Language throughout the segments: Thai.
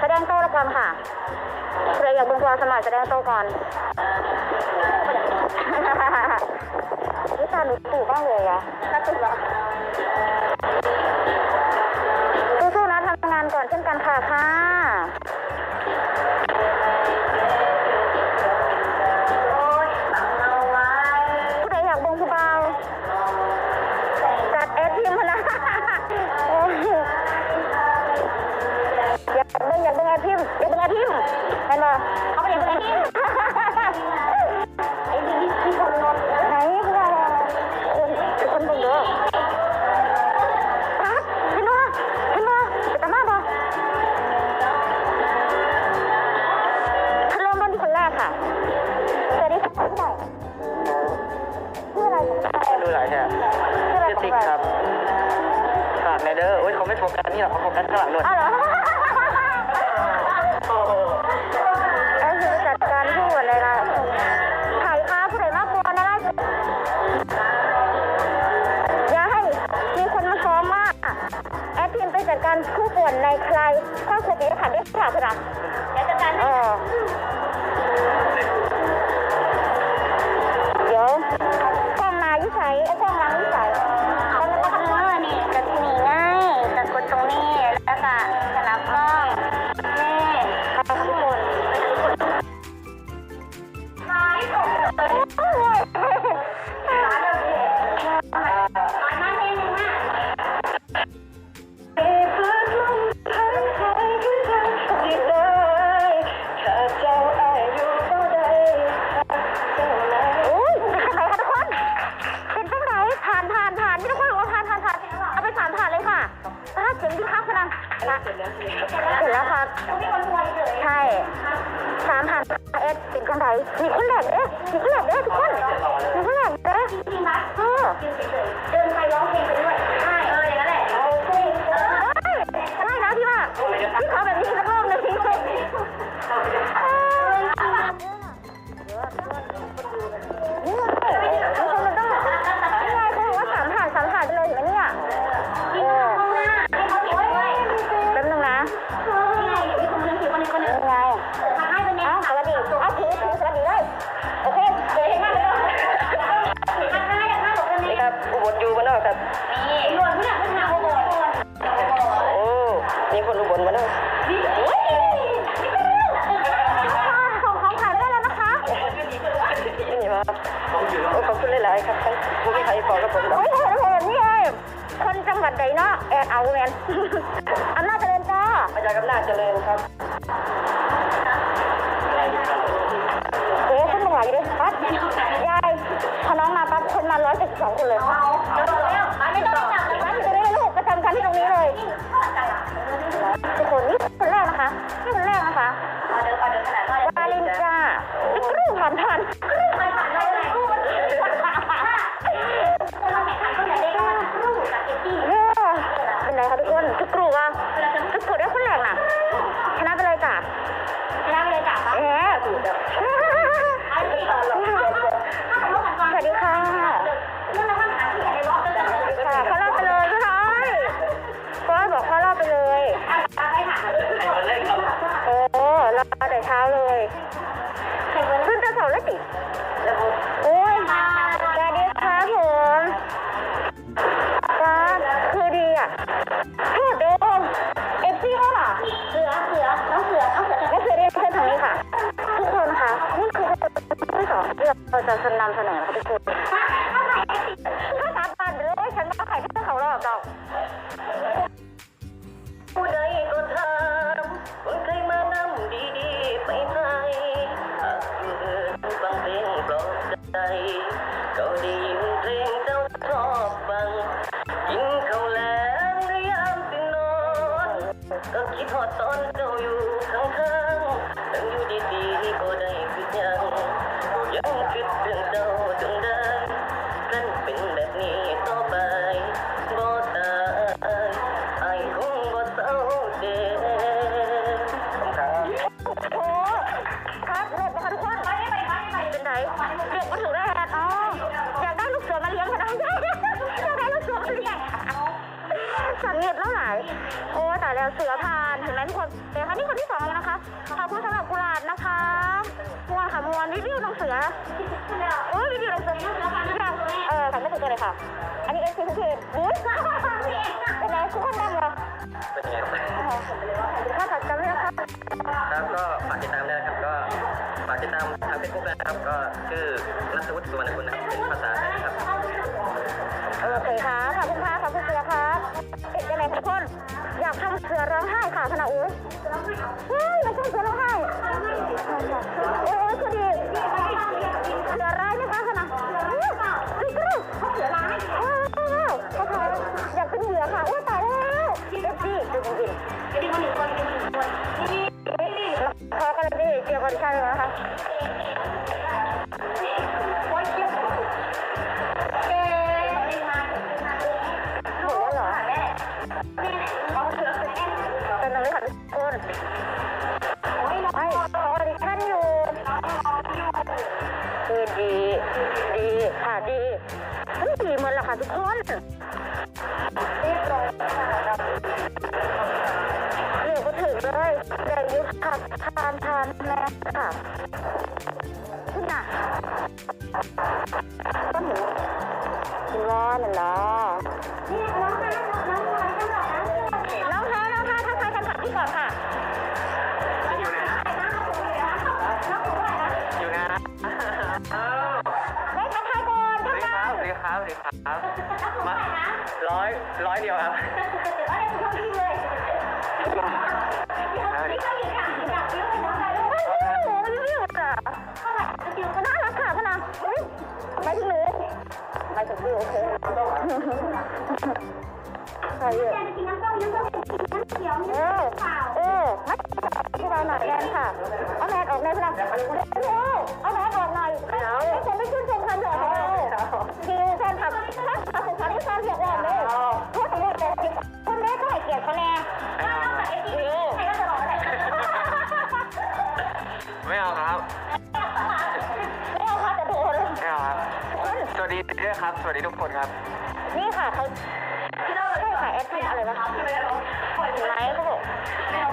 แสดงโต้ละกัค่ะเรืออยากบึงกองสมัยแสดงโต้ก่อนวิชาหนูถูกบ้างเลยอะน่าตื่นหรอสู้ๆนะทำงานก่อนเช่นกันค่ะค่ะ ไม่โฟกัสนี่หรอกเขาโฟกัสข้างหลังด้วยอ้าวเหรอไอ้คือจัดการผู้อะไรล่ะไข่ค้าผู้ใดมากกว่านะล่ะอย่าให้มีคนมาซ้อมมากแอดทีมไปจัดการผู้ป่วนในใครครอบครัวนี้ค่ะด้วยค่ะคุณอะเดี๋ยวจัดการเอานเอ็ดเป็นจังไหนมีคนแหลกเอ๊ะมีคนแหลกเอ๊ะทุกคนมีคนแหลกเอ๊ะเออเดินไปร้องเพลงไปด้วยายครับท่านผู้พิพากษากับผมครับโอ้ยเห็นเห็นนี่ไงคนจังหวัดใดเนาะแอดเอาแมนอำนาจเจริญจ้ามาจารย์อำนาจเจริญครับเอ๊ะขึ้นมาหาอยู่ดิปั๊บยายพอน้องมาปั๊บคนมาร้อยเจ็ดสิบสองคนเลยไม่ต้องจับปั๊บอยู่ตรงนี้ลูกประจำกันที่ตรงนี้เลยทุกคนนี่คนแรกนะคะนี่คนแรกนะคะวาลินจ้านี่กรูผ่านผ่านกรูผ่ รอแต่เช้าเลยขึ้นจะเสาร์แล้วสิโอ้ยสวัสดีค่ะผมจ้าคือดีอะเฮ้ยเดี๋ยวเอฟซีเขาเหรอเสือเสือน้องเสือน้องเสือน้องเสือเรียนเพื่อนทางนี้ค่ะ ทุกคนค่ะนี่คือที่สองที่เราจะนำเสนอค่ะทุกคน ก็คิด ค่ะมวนรีวิวน้องเสือโอ้ยรีวิวน้องเสือเออทำไม่ถูกเลยค่ะ อันนี้เอฟซีทุกทีบู๊เป็นไงทุกคนดังเหรอเป็นยังไงถ้าถัดกันเรื่องครับครับก็ฝากติดตามด้วยนะครับก็ฝากติดตามทางเฟซบุ๊กนะครับ ก็ชื่อนัทวุฒิสุวรรณคุณนะครับเป็นภาษาไทยนะครับโอเคครับขอบคุณครับขอบคุณเสือครับเป็นยังไงทุกคนอยากทำเสือร้องไห้ค่ะขณะอุ้ยเฮ้ยไม่ใช่เสือร้องไห้โอ้ยคือดี เลยพี่เกี่ยวกันเลยนะคะโอ้ยเกี่ยวเอ๊หมดแล้วเหรอเป็นตรงนี้ค่ะทุกคนไม่ออดิชั่นอยู่คือดีดีค่ะดีเฮ้ยดีเหมือนละค่ะทุกคนเรียบร้อยเดีค่ะทานทานแม่ค่ะขึ้นน่ะต้นหนูร้อนเหรอน้องคะน้องคะน้องคะน้องคะทักทายกันค่ะพี่ก่อนค่ะอยู่นะอ้าวไม่ทักทายก่อนสทัวักสดีคทารัยบสวัสดีครับสวัสดีครับมาร้อยร้อยเดียวครับห ไม่ถึงพี่โอเคใครเยอะเออเออมัดที่เราหน่อยแมนค่ะ เอาแมนออกในพนังเอาแมนออก วยครับสวัสดีทุกคนครับ นี่ค่ะเขาใช่ค่ะแอดมินอะไรวะไลฟ์เขาบอกเนี่ย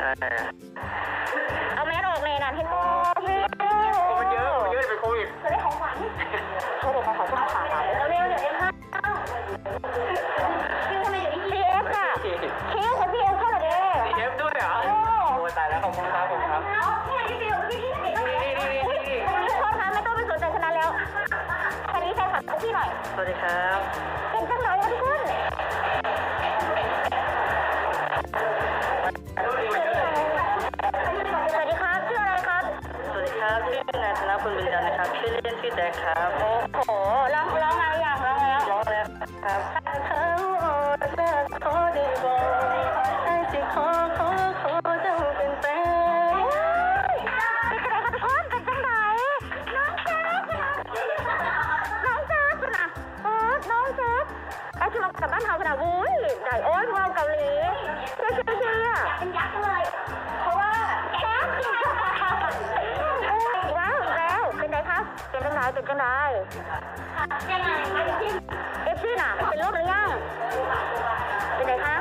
ใช่เอาแมสออกเลยนะเห็นโมพี่มั จันทร์นะครับชื่อเล่นชื่อแจ็ครับโอ้โหร้องร้องอะไรอย่างร้องอะไรร้องแล้วครับเขาอดเลิกขอได้บ่ไอ้สิขอขอขอจ้าเป็นแฟนเป็นจังไรครับทุกคนเป็นจังไรน้องแจ๊คน้องแจ๊คนะเออน้องแจ๊คไอ้ที่เรากลับบ้านเฮาขนาดวุ้ยใหญ่โอ้ยเราเกาหลีเชี่ยเชี่ยเชี่ยเป็นยักษ์เลย เพราะว่าแจ๊ค เป็นจังไรเป็นจังไรเอฟซีน่ะ เป็นรูปหรือยังเป็นไงคะ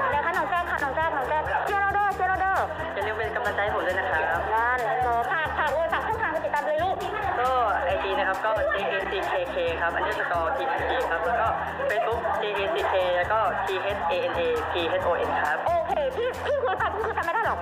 เป็นไงคะน้องแจ๊คค่ะน้องแจ๊คน้องแจ๊คเชียร์เราเด้อเชียร์เราเด้ออย่าลืมเป็นกำลังใจให้ผมด้วยนะครับนั่นโลฝากฝากโอ้ยฝากช่องทางไปติดตามเลยลูกก็ไอจีนะครับก็ J A C K K ครับอันนี้สกอร์ T P P ครับแล้วก็ Facebook J A C K แล้วก็ T H A N A P H O N ครับ โอเค พี่พี่คุยค่ะพี่คุยทำไม่ได้หรอก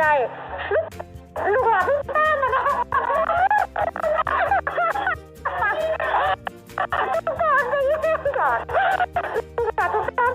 ไ